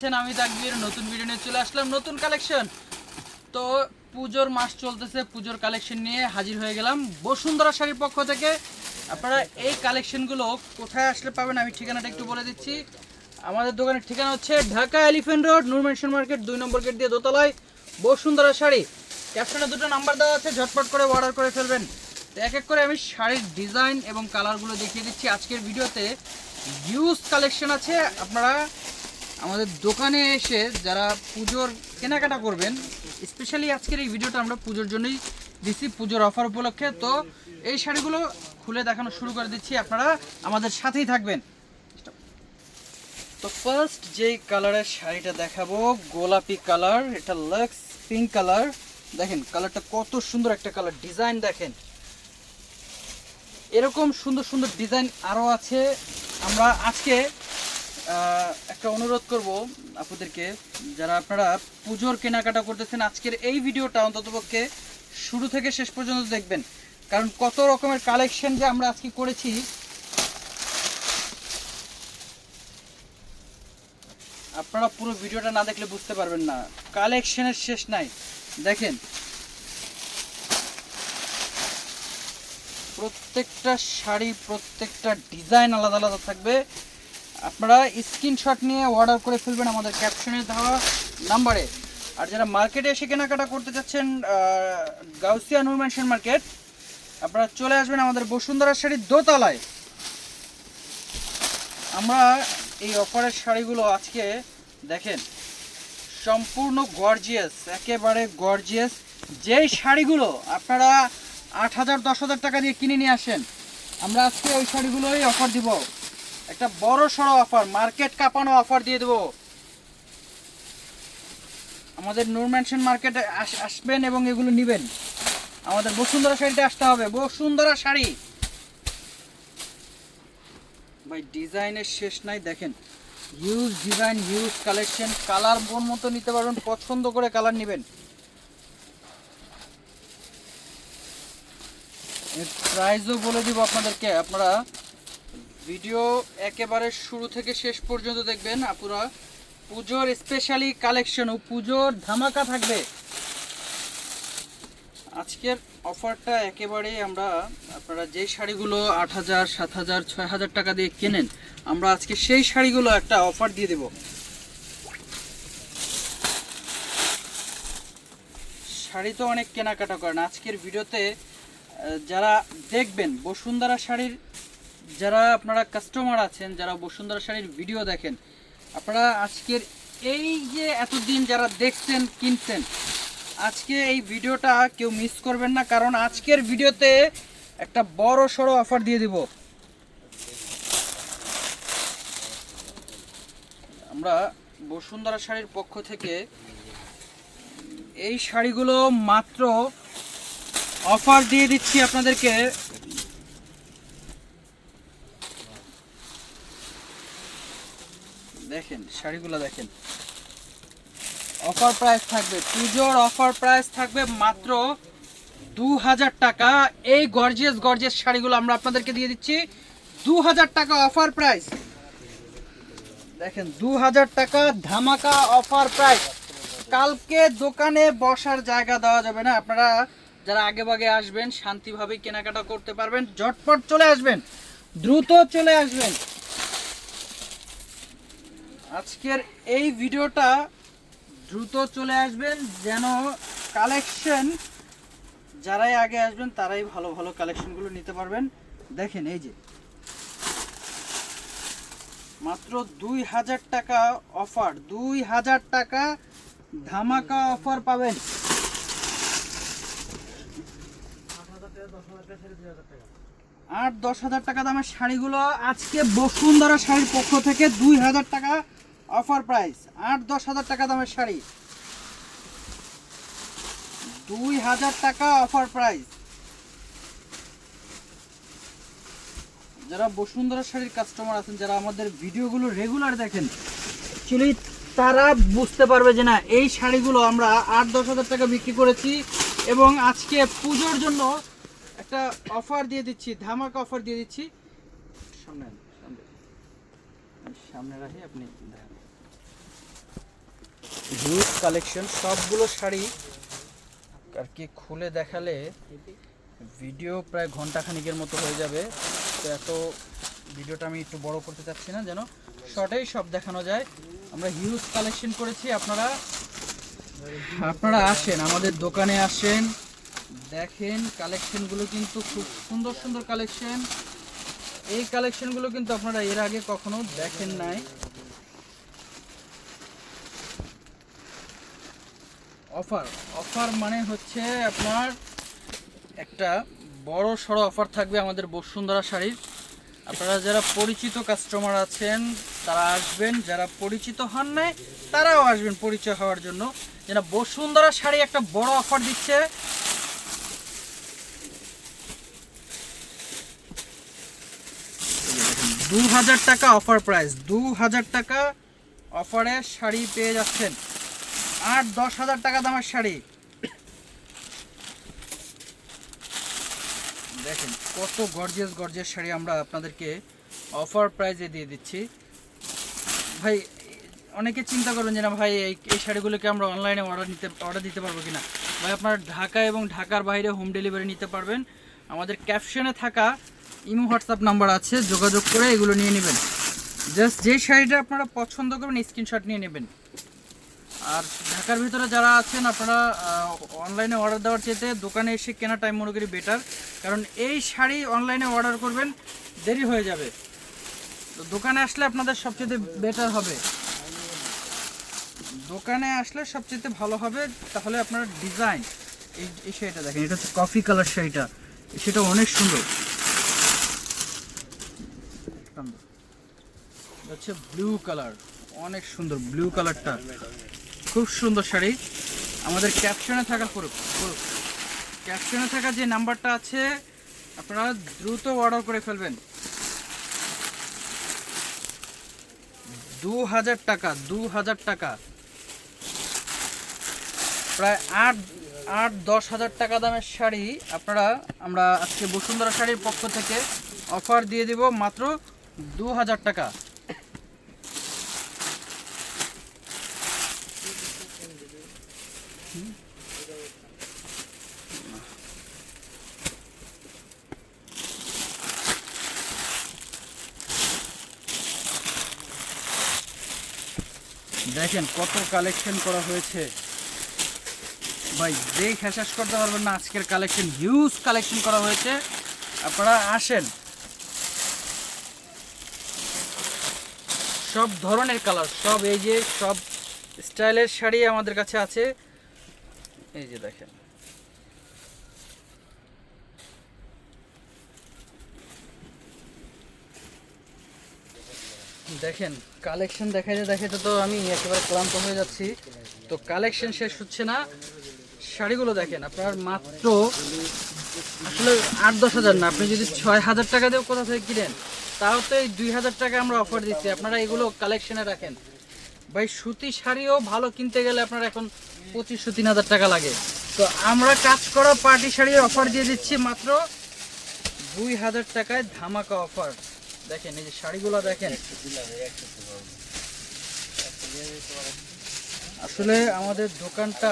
আমি তাকবির নতুন ভিডিও নিয়ে চলে আসলাম, নতুন কালেকশন তো পুজোর মাস চলতেছে, পুজোর কালেকশন নিয়ে হাজির হয়ে গেলাম বসুন্ধরা শাড়ির পক্ষ থেকে। আপনারা এই কালেকশনগুলো কোথায় আসলে পাবেন আমি ঠিকানাটা একটু বলে দিচ্ছি। আমাদের দোকানের ঠিকানা হচ্ছে Dhaka Elephant Road, Noor Mansion market, দুই নম্বর গেট দিয়ে দোতলায় বসুন্ধরা শাড়ি। ক্যাপশনে দুটো নাম্বার দেওয়া আছে, ঝটপট করে অর্ডার করে ফেলবেন। তো এক এক করে আমি শাড়ির ডিজাইন এবং কালারগুলো দেখিয়ে দিচ্ছি। আজকের ভিডিওতে ইউজ কালেকশন আছে, আপনারা আমাদের দোকানে এসে যারা পুজোর কেনাকাটা করবেন স্পেশালি আজকের এই ভিডিওটা আমরা পুজোর জন্যই দিচ্ছি পুজোর অফার উপলক্ষে। তো এই শাড়িগুলো খুলে দেখানো শুরু করে দিচ্ছি, আপনারা আমাদের সাথেই থাকবেন। তো ফার্স্ট যেই কালারের শাড়িটা দেখাবো, গোলাপি কালার এটা লাক্স পিঙ্ক কালার দেখেন কালারটা কত সুন্দর একটা কালার ডিজাইন দেখেন। এরকম সুন্দর সুন্দর ডিজাইন আরও আছে। আমরা আজকে একটা অনুরোধ করব আপনাদেরকে, যারা আপনারা পুজোর কেনাকাটা করতেছেন, আজকের এই ভিডিওটা অন্ততপক্ষে শুরু থেকে শেষ পর্যন্ত দেখবেন। কারণ কত রকমের কালেকশন যে আমরা আজকে করেছি। আপনারা পুরো ভিডিওটা না দেখলে বুঝতে পারবেন না। কালেকশনের শেষ নাই। দেখেন। প্রত্যেকটা শাড়ি, প্রত্যেকটা ডিজাইন আলাদা আলাদা থাকবে। আপনারা স্ক্রিনশট নিয়ে অর্ডার করে ফেলবেন আমাদের ক্যাপশনে দেওয়া নাম্বারে আর যারা মার্কেটে এসে কেনাকাটা করতে চাচ্ছেন গাউসিয়া নূর ম্যানশন মার্কেট আপনারা চলে আসবেন আমাদের বসুন্ধরা শাড়ির দোতলায়। আমরা এই অফারের শাড়িগুলো আজকে দেখেন, সম্পূর্ণ গর্জিয়াস একেবারে গর্জিয়াস যেই শাড়িগুলো আপনারা আট হাজার, দশ হাজার টাকা দিয়ে কিনে নিয়ে আসেন, আমরা আজকে ওই শাড়িগুলোই অফার দিব। একটা বড় সড়ো অফার মার্কেট কাঁপানো অফার দিয়ে দেবো। আমাদের নূর ম্যানশন মার্কেটে আস- আসবেন এবং এগুলো নেবেন। আমাদের বসুন্ধরা শাড়িতে আসতে হবে, বসুন্ধরা শাড়ি। ভাই, ডিজাইনের শেষ নাই, দেখেন। Huge design huge collection colour মন মতো নিতে পারবেন, পছন্দ করে কালার নেবেন। এর প্রাইসও বলে দিব আপনাদেরকে, আপনারা ভিডিও একেবারে শুরু থেকে শেষ পর্যন্ত দেখবেন আপুরা। পুজোর স্পেশালি কালেকশন ও পুজোর ধামাকা থাকবে। আজকের অফারটা একেবারে আমরা আপনারা যেই শাড়িগুলো আট হাজার, সাত হাজার, ছয় হাজার টাকা দিয়ে কেনেন, আমরা আজকে সেই শাড়িগুলো একটা অফার দিয়ে দেব। শাড়ি তো অনেক কেনাকাটা করেন। আজকের ভিডিওতে যারা দেখবেন বসুন্ধরা শাড়ির যারা আপনারা কাস্টমার আছেন, যারা বসুন্ধরা শাড়ির ভিডিও দেখেন, আপনারা আজকের এই যে এতদিন যারা দেখছেন, কিনছেন, আজকে এই ভিডিওটা কেউ মিস করবেন না, কারণ আজকের ভিডিওতে একটা বড় সড়ো অফার দিয়ে দিব। আমরা বসুন্ধরা শাড়ির পক্ষ থেকে এই শাড়িগুলো মাত্র অফার দিয়ে দিচ্ছি আপনাদেরকে। দেখেন, শাড়িগুলো দেখেন। অফার প্রাইস থাকবে, পুজোর অফার প্রাইস থাকবে মাত্র দু হাজার টাকা। এই গর্জিয়াস গর্জিয়াস শাড়িগুলো আমরা আপনাদেরকে দিয়ে দিচ্ছি। দু হাজার টাকা অফার প্রাইস দেখেন দু হাজার টাকা ধামাকা অফার প্রাইস কালকে দোকানে বসার জায়গা দেওয়া যাবে না। আপনারা যারা আগে ভাগে আসবেন শান্তিভাবে কেনাকাটা করতে পারবেন। ঝটপট চলে আসবেন। দ্রুত চলে আসবেন। আজকের এই ভিডিওটা দ্রুত চলে আসবেন, যেন কালেকশন যারাই আগে আসবেন, তারাই ভালো ভালো কালেকশনগুলো নিতে পারবেন। দেখেন, এই যে। মাত্র দুই হাজার টাকা অফার দুই হাজার টাকা ধামাকা অফার পাবেন। আট, দশ হাজার টাকা দামের শাড়িগুলো আজকে বসুন্ধরা শাড়ির পক্ষ থেকে দুই হাজার টাকা অফার প্রাইস, আট দশ হাজার টাকা দামের শাড়ি। দুই হাজার টাকা অফার প্রাইস। যারা বসুন্ধরা শাড়ির কাস্টমার আছেন, যারা আমাদের ভিডিওগুলো রেগুলার দেখেন অ্যাকচুয়ালি তারা বুঝতে পারবে যে না, এই শাড়িগুলো আমরা আট দশ হাজার টাকা বিক্রি করেছি এবং আজকে পুজোর জন্য একটা অফার দিয়ে দিচ্ছি, ধামাকা অফার দিয়ে দিচ্ছি। সামনে সামনে রাখি, আপনি হিউজ কালেকশন সবগুলো শাড়ি আর কি খুলে দেখালে ভিডিও প্রায় ঘণ্টা খানিকের মতো হয়ে যাবে। তো এত ভিডিওটা আমি একটু বড় করতে চাচ্ছি না, যেন শর্টেই সব দেখানো যায়। আমরা হিউজ কালেকশন করেছি, আপনারা আপনারা আসেন, আমাদের দোকানে আসেন, দেখেন কালেকশনগুলো কিন্তু খুব সুন্দর সুন্দর কালেকশন এই কালেকশনগুলো কিন্তু আপনারা এর আগে কখনো দেখেন নাই। অফার অফার মানে হচ্ছে আপনার একটা বড় সড়ো অফার থাকবে আমাদের বসুন্ধরা শাড়ির। আপনারা যারা পরিচিত কাস্টমার আছেন, তারা আসবেন। যারা পরিচিত হন নাই, তারাও আসবেন পরিচয় হওয়ার জন্য। যেন বসুন্ধরা শাড়ি একটা বড় অফার দিচ্ছে দু হাজার টাকা অফার প্রাইস দু হাজার টাকা অফারে শাড়ি পেয়ে যাচ্ছেন। আট দশ হাজার টাকা দামের শাড়ি। দেখেন, কত গর্জিয়াস গর্জিয়াস শাড়ি আমরা আপনাদেরকে অফার প্রাইজে দিয়ে দিচ্ছি। ভাই, অনেকে চিন্তা করবেন যে না, ভাই, এই এই শাড়িগুলোকে আমরা অনলাইনে অর্ডার নিতে অর্ডার দিতে পারব কিনা? ভাই, আপনারা ঢাকা এবং ঢাকার বাইরে হোম ডেলিভারি নিতে পারবেন। আমাদের ক্যাপশনে থাকা ইমো হোয়াটসঅ্যাপ নাম্বার আছে, যোগাযোগ করে এগুলো নিয়ে নেবেন। জাস্ট যে শাড়িটা আপনারা পছন্দ করবেন স্ক্রিনশট নিয়ে নেবেন। আর ঢাকার ভিতরে যারা আছেন, আপনারা অনলাইনে অর্ডার দেওয়ার চেয়েতে দোকানে এসে কেনা টাইম মনে করি বেটার কারণ এই শাড়ি অনলাইনে অর্ডার করবেন, দেরি হয়ে যাবে। তো দোকানে আসলে আপনাদের সবচেয়ে বেটার হবে। দোকানে আসলে সবচেয়ে ভালো হবে, তাহলে আপনার ডিজাইন এই এই শাড়িটা দেখেন, এটা হচ্ছে কফি কালার শাড়িটা। সেটা অনেক সুন্দর। হচ্ছে ব্লু কালার অনেক সুন্দর ব্লু কালারটা খুব সুন্দর শাড়ি। আমাদের ক্যাপশনে থাকা পুরো ক্যাপশনে থাকা যে নাম্বারটা আছে, আপনারা দ্রুত অর্ডার করে ফেলবেন। দু হাজার টাকা দু হাজার টাকা। প্রায় আট আট, দশ হাজার টাকা দামের শাড়ি আপনারা, আমরা আজকে বসুন্ধরা শাড়ির পক্ষ থেকে অফার দিয়ে দিব মাত্র দু হাজার টাকা। দেখেন কত কালেকশন করা হয়েছে। ভাই দেখে শেষ করতে পারবেন না, আজকের কালেকশন হিউজ কালেকশন করা হয়েছে। আপনারা আসেন। সব ধরনের কালার সব এই যে, সব স্টাইলের শাড়ি আমাদের কাছে আছে। এই যে দেখেন। দেখেন কালেকশন দেখাইতে দেখাইতে তো আমি একেবারে ক্লান্ত হয়ে যাচ্ছি। তো কালেকশন শেষ হচ্ছে না। শাড়িগুলো দেখেন, আপনার মাত্র আসলে আট দশ হাজার না, আপনি যদি ছয় হাজার টাকা দিয়ে কোথা থেকে কিনেন, তাও তো এই দুই হাজার টাকা আমরা অফার দিচ্ছি। আপনারা এগুলো কালেকশনে রাখেন। ভাই, সুতি শাড়িও ভালো কিনতে গেলে আপনার এখন পঁচিশশো, তিন হাজার টাকা লাগে। তো আমরা কাজ করা পার্টি শাড়ির অফার দিয়ে দিচ্ছি মাত্র দুই হাজার টাকায় ধামাকা অফার দেখেন, এই যে শাড়িগুলো দেখেন। আসলে আমাদের দোকানটা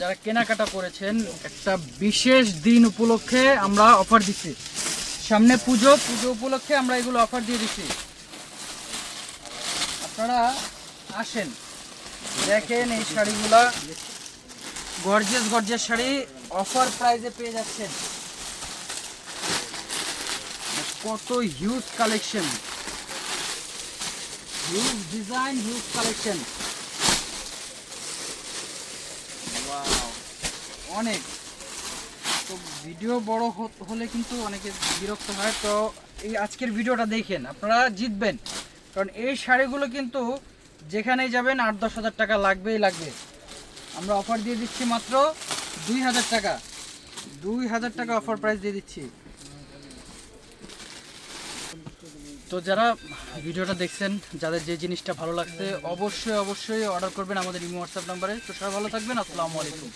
যারা কেনাকাটা করেছেন, একটা বিশেষ দিন উপলক্ষে আমরা অফার দিচ্ছি। সামনে পুজো পুজো উপলক্ষে আমরা এগুলো অফার দিয়ে দিচ্ছি। আপনারা আসেন, দেখেন এই শাড়িগুলা। গর্জিয়াস গর্জিয়াস শাড়ি অফার প্রাইজে পেয়ে যাচ্ছেন। কত huge collection huge design huge collection অনেক। তো ভিডিও বড় হলে কিন্তু অনেকে বিরক্ত হয়। তো এই আজকের ভিডিওটা দেখেন, আপনারা জিতবেন। কারণ এই শাড়িগুলো কিন্তু যেখানেই যাবেন আট দশ হাজার টাকা লাগবেই লাগবে। আমরা অফার দিয়ে দিচ্ছি মাত্র দুই হাজার টাকা। দুই হাজার টাকা অফার প্রাইস দিয়ে দিচ্ছি। তো যারা ভিডিওটা দেখছেন, যাদের যে জিনিসটা ভালো লাগছে, অবশ্যই অবশ্যই অর্ডার করবেন আমাদের ইমো হোয়াটসঅ্যাপ নাম্বারে তো সবাই ভালো থাকবেন, আসসালামু আলাইকুম।